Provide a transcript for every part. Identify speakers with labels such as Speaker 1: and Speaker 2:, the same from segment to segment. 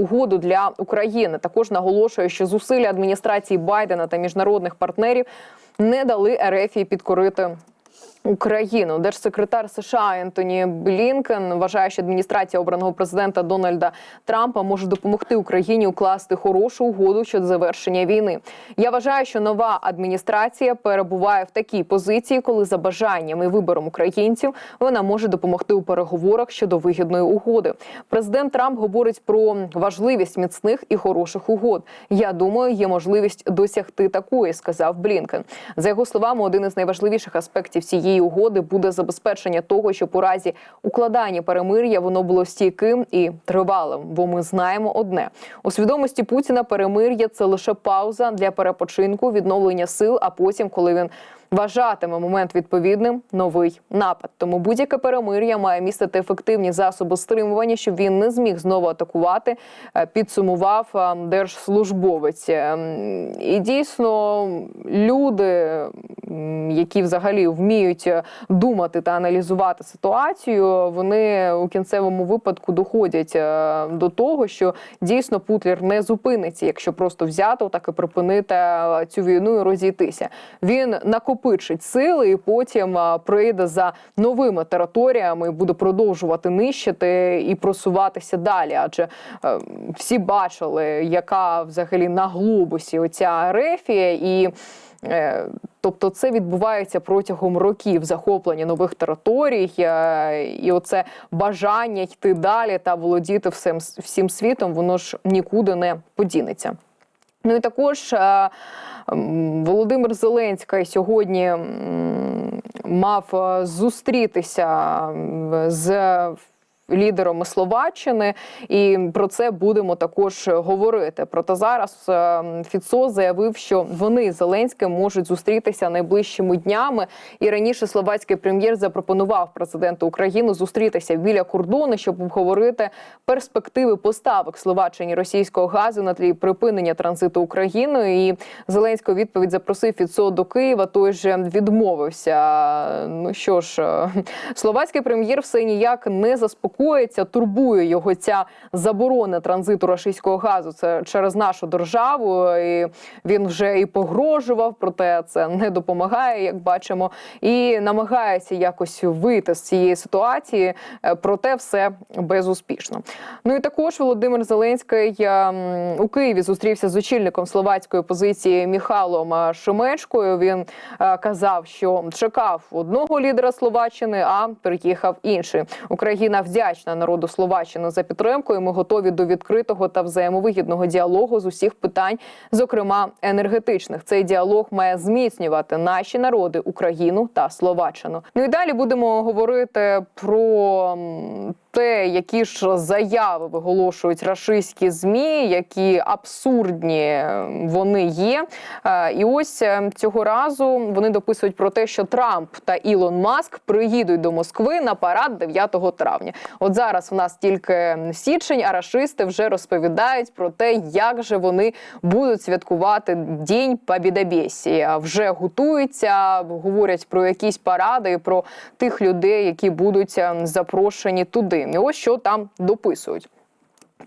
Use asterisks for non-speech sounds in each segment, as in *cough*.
Speaker 1: угоду для України. Також наголошує, що зусилля адміністрації Байдена та міжнародних партнерів не дали РФ підкорити Україну держсекретар США Ентоні Блінкен вважає, що адміністрація обраного президента Дональда Трампа може допомогти Україні укласти хорошу угоду щодо завершення війни. Я вважаю, що нова адміністрація перебуває в такій позиції, коли за бажанням і вибором українців вона може допомогти у переговорах щодо вигідної угоди. Президент Трамп говорить про важливість міцних і хороших угод. Я думаю, є можливість досягти такої, сказав Блінкен. За його словами, один із найважливіших аспектів цієї угоди буде забезпечення того, щоб у разі укладання перемир'я воно було стійким і тривалим. Бо ми знаємо одне у свідомості Путіна перемир'я це лише пауза для перепочинку, відновлення сил. А потім, коли він вважатиме момент відповідним новий напад. Тому будь-яке перемир'я має містити ефективні засоби стримування, щоб він не зміг знову атакувати. е, Підсумував е, держслужбовець. Е, І дійсно люди, які взагалі вміють думати та аналізувати ситуацію, вони у кінцевому випадку доходять до того, що дійсно Путлер не зупиниться, якщо просто взяти так і припинити цю війну і розійтися. Він накопичить сили і потім прийде за новими територіями, і буде продовжувати нищити і просуватися далі. Адже е, всі бачили, яка взагалі на глобусі оця рефія і. Е, Тобто це відбувається протягом років захоплення нових територій, е, і оце бажання йти далі та володіти всім, всім світом, воно ж нікуди не подінеться. Ну і також е, Володимир Зеленський сьогодні мав е, зустрітися з лідерами Словаччини, і про це будемо також говорити. Проте зараз е, Фіцо заявив, що вони Зеленським можуть зустрітися найближчими днями. І раніше словацький прем'єр запропонував президенту України зустрітися біля кордону, щоб обговорити перспективи поставок Словаччині російського газу на тлі припинення транзиту Україною. І Зеленський відповідь запросив Фіцо до Києва. Той же відмовився. Ну що ж, е, *laughs* словацький прем'єр все ніяк не заспокоїться. Турбує його ця заборона транзиту російського газу. Це через нашу державу. І він вже і погрожував, проте це не допомагає, як бачимо, і намагається якось вийти з цієї ситуації. Е, Проте все безуспішно. Ну і також Володимир Зеленський ем, у Києві зустрівся з очільником словацької позиції Міхалом е, Шимечкою. Він е, казав, що чекав одного лідера Словаччини, а приїхав інший. Україна вдячна народу Словаччини за підтримку. і Ми готові до відкритого та взаємовигідного діалогу з усіх питань, зокрема енергетичних. Цей діалог має зміцнювати наші народи, Україну та Словаччину. Ну і далі будемо говорити про те, які ж заяви виголошують рашистські змі, які абсурдні вони є. Е, І ось е, цього разу вони дописують про те, що Трамп та Ілон Маск приїдуть до Москви на парад 9 травня. От зараз в нас тільки січень, а рашисти вже розповідають про те, як же вони будуть святкувати День Побєдобєсії. Вже готуються, говорять про якісь паради, про тих людей, які будуть е, запрошені туди. І ось що там дописують.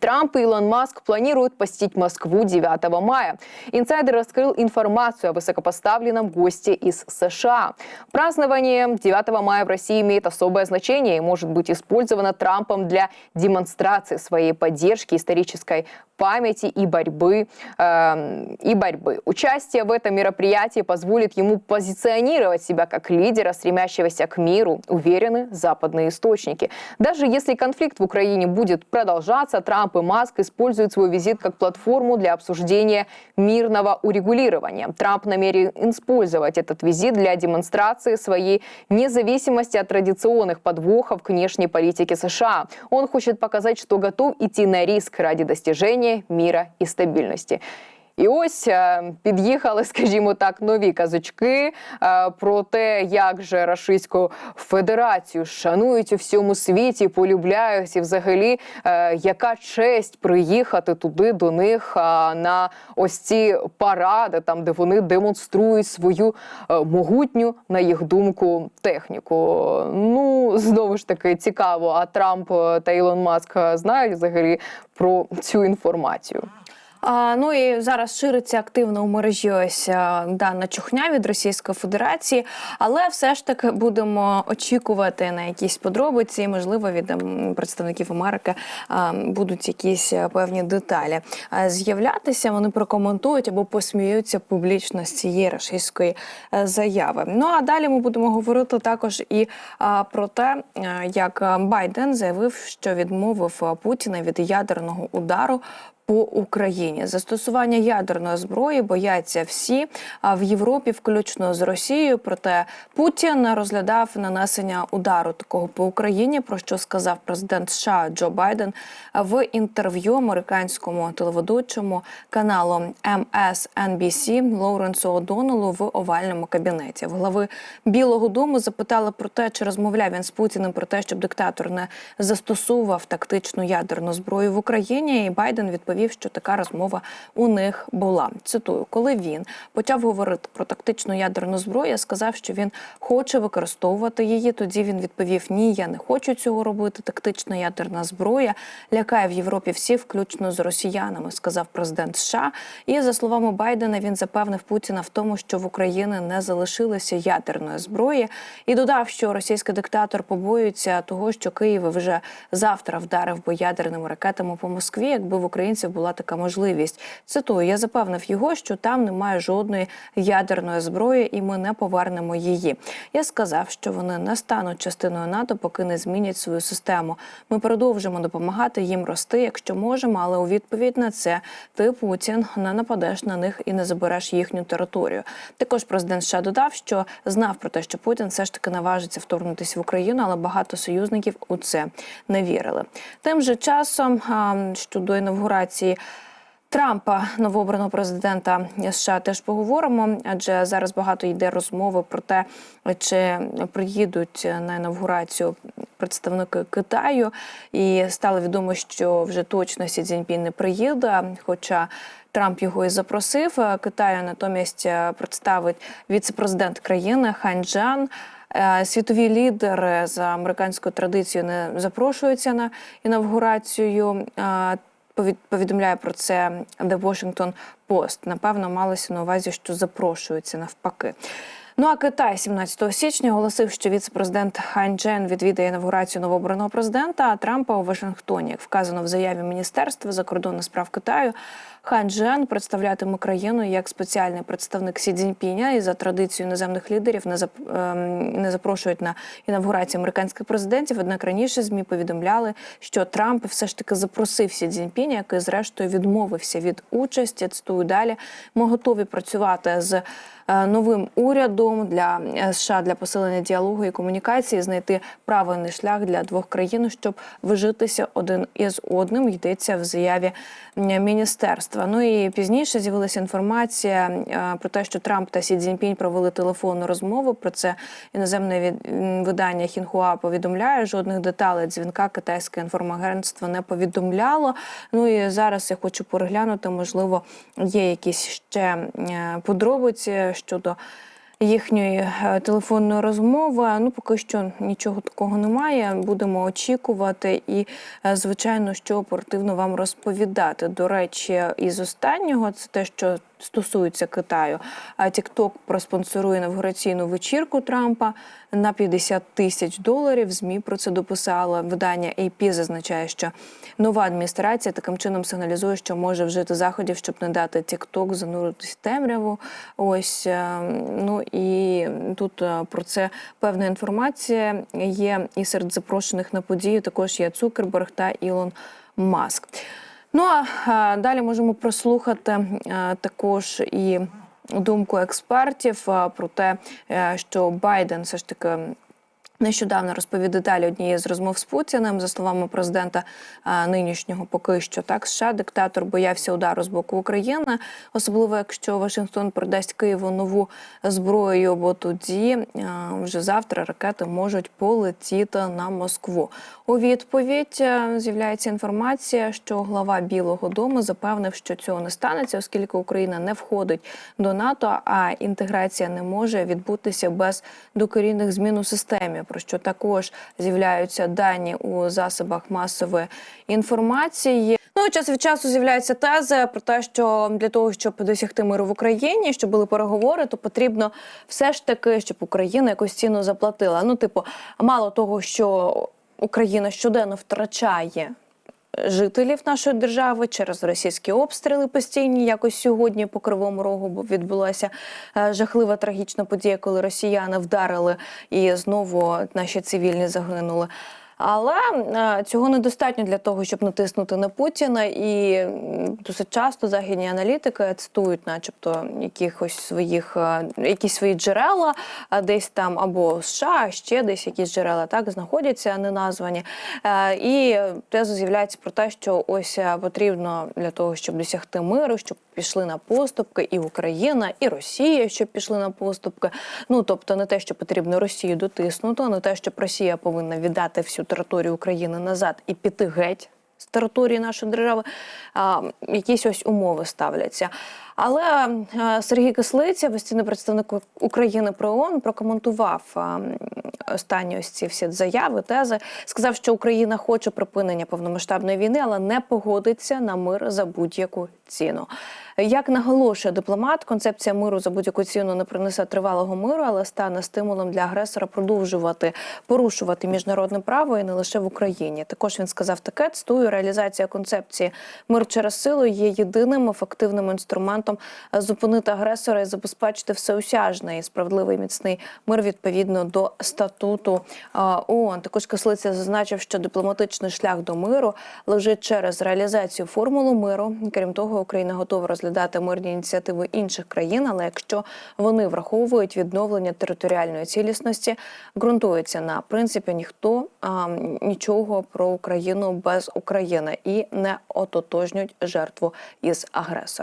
Speaker 1: Трамп и Илон Маск планируют посетить Москву 9 мая. Инсайдер раскрыл информацию о высокопоставленном госте из США. Празднование 9 мая в России имеет особое значение и может быть использовано Трампом для демонстрации своей поддержки исторической памяти и борьбы, э, и борьбы. Участие в этом мероприятии позволит ему позиционировать себя как лидера, стремящегося к миру, уверены западные источники. Даже если конфликт в Украине будет продолжаться, Трамп и Маск используют свой визит как платформу для обсуждения мирного урегулирования. Трамп намерен использовать этот визит для демонстрации своей независимости от традиционных подвохов к внешней политике США. Он хочет показать, что готов идти на риск ради достижения мира і стабильности. І ось е, під'їхали, *laughs* скажімо так, нові казочки е, про те, як же Рашистську Федерацію шанують у всьому світі, полюбляють, і взагалі е, яка честь приїхати туди до них на ось ці паради, там де вони демонструють свою могутню, на їх думку, техніку. Ну знову ж таки цікаво. А Трамп та Ілон Маск знають взагалі про цю інформацію.
Speaker 2: А, ну і зараз шириться активно у мережі ось дана чухня від Російської Федерації, але все ж таки будемо очікувати на якісь подробиці. Можливо, від ем, представників Америки а, будуть якісь е, певні деталі з'являтися. Вони прокоментують або посміються публічно з цієї російської е, заяви. Ну а далі ми будемо говорити також і а, про те, е, як е, Байден заявив, що відмовив е, Путіна від ядерного удару по Україні застосування ядерної зброї бояться всі а в Європі, включно з Росією. Проте Путін розглядав нанесення удару такого по Україні. Про що сказав президент США Джо Байден в інтерв'ю американському телеведучому каналу MSNBC Лоуренсу О'Доннеллу в овальному кабінеті. В глави Білого Дому запитали про те, чи розмовляв він з Путіним про те, щоб диктатор не застосовував тактичну ядерну зброю в Україні. І Байден відповів, що така розмова у них була. Цитую, коли він почав говорити про тактичну ядерну зброю, я сказав, що він хоче використовувати її. Тоді він відповів: Ні, я не хочу цього робити. Тактична ядерна зброя лякає в Європі всі, включно з росіянами, сказав президент США. І за словами Байдена, він запевнив Путіна в тому, що в Україні не залишилося ядерної зброї, і додав, що російський диктатор побоюється того, що Київ вже завтра вдарив би ядерними ракетами по Москві, якби в українців була така можливість. Цитую, я запевнив його, що там немає жодної ядерної зброї, і ми не повернемо її. Я сказав, що вони не стануть частиною НАТО, поки не змінять свою систему. Ми продовжимо допомагати їм рости, якщо можемо, але у відповідь на це ти Путін не нападеш на них і не забереш їхню територію. Також президент США додав, що знав про те, що Путін все ж таки наважиться вторгнутися в Україну, але багато союзників у це не вірили. Тим же часом щодо інавгурації. Трампа, новообраного президента США, теж поговоримо, адже зараз багато йде розмови про те, чи приїдуть на інавгурацію представники Китаю, і стало відомо, що вже точно Сі Цзіньпін не приїде. Хоча Трамп його і запросив. Китаю натомість представить віце-президент країни Хань Джан. Е, Світові лідери за американською традицією не запрошуються на інавгурацію. Повід- Повідомляє про це The Washington Post. Напевно, малося на увазі, що запрошуються навпаки. Ну а Китай 17 січня оголосив, що віце-президент Хань Джен відвідає інавгурацію новообраного президента а Трампа у Вашингтоні. Як вказано в заяві Міністерства закордонних справ Китаю, Хан Джен представлятиме країну як спеціальний представник Сі Цзіньпіня і за традицією іноземних лідерів не зап- ем, не запрошують на інавгурацію американських президентів. Однак раніше змі повідомляли, що Трамп все ж таки запросив Сі Цзіньпіня, який зрештою відмовився від участі. Цитую далі. Ми готові працювати з новим урядом для е, США для посилення діалогу і комунікації, знайти правильний шлях для двох країн, щоб вижитися один із одним. Йдеться в заяві е, міністерства. Ну і пізніше з'явилася інформація е, про те, що Трамп та Сі Цзіньпінь провели телефонну розмову. Про це іноземне видання Хінхуа повідомляє. Жодних деталей дзвінка китайське інформагентство не повідомляло. Ну і зараз я хочу переглянути. Можливо, є якісь ще е, подробиці щодо. Їхньої е, телефонної розмови ну поки що нічого такого немає. Будемо очікувати і, е, звичайно, що оперативно вам розповідати. До речі, із останнього це те, що стосується Китаю. А TikTok проспонсорує інавгураційну вечірку Трампа на 50 тисяч доларів. Змі про це дописала. Видання AP зазначає, що нова адміністрація таким чином сигналізує, що може вжити заходів, щоб не дати TikTok зануритись темряву. Ось е, ну і тут е, про це певна інформація є і серед запрошених на подію. Також є Цукерберг та Ілон Маск. Ну а далі можемо прослухати е, також і думку експертів е, про те, е, що Байден все ж таки Нещодавно розповів деталі однієї з розмов з Путіним. За словами президента нинішнього, поки що так США диктатор боявся удару з боку України, особливо якщо Вашингтон продасть Києву нову зброю, бо тоді вже завтра ракети можуть полетіти на Москву. У відповідь з'являється інформація, що глава Білого Дому запевнив, що цього не станеться, оскільки Україна не входить до НАТО, а інтеграція не може відбутися без докорінних змін у системі, про що також з'являються дані у засобах масової інформації. Ну час від часу з'являється тези про те, що для того, щоб досягти миру в Україні, щоб були переговори, то потрібно все ж таки, щоб Україна якусь ціну заплатила. Ну, типу, мало того, що Україна щоденно втрачає жителів нашої держави через російські обстріли постійні. Якось сьогодні по кривому рогу відбулася е, жахлива трагічна подія, коли росіяни вдарили і знову наші цивільні загинули. Але е, цього недостатньо для того, щоб натиснути на Путіна, і досить часто західні аналітики цитують, начебто, якихось своїх е, якісь свої джерела, десь там або США, ще десь якісь джерела так знаходяться, неназвані. Е, І теза з'являється про те, що ось е, потрібно для того, щоб досягти миру, щоб пішли на поступки і Україна, і Росія, щоб пішли на поступки. Ну тобто не те, що потрібно Росію дотиснути, не те, щоб Росія повинна віддати всю територію України назад і піти геть з території нашої держави. А, якісь ось умови ставляться. Але е, Сергій Кислиця, постійний представник України при ООН, прокоментував е, останні ось ці всі заяви, тези. Сказав, що Україна хоче припинення повномасштабної війни, але не погодиться на мир за будь-яку ціну. Як наголошує дипломат, концепція миру за будь-яку ціну не принесе тривалого миру, але стане стимулом для агресора продовжувати порушувати міжнародне право і не лише в Україні. Також він сказав таке: цитую, реалізація концепції мир через силу є єдиним ефективним інструментом е, зупинити агресора і забезпечити всеосяжний і справедливий міцний мир відповідно до статуту е, ООН. Також Кислиця зазначив, що дипломатичний шлях до миру лежить через реалізацію формули миру. Крім того, Україна готова розглядати мирні ініціативи інших країн, але якщо вони враховують відновлення територіальної цілісності, ґрунтується на принципі ніхто а, нічого про Україну без України і не ототожнюють жертву із агресором.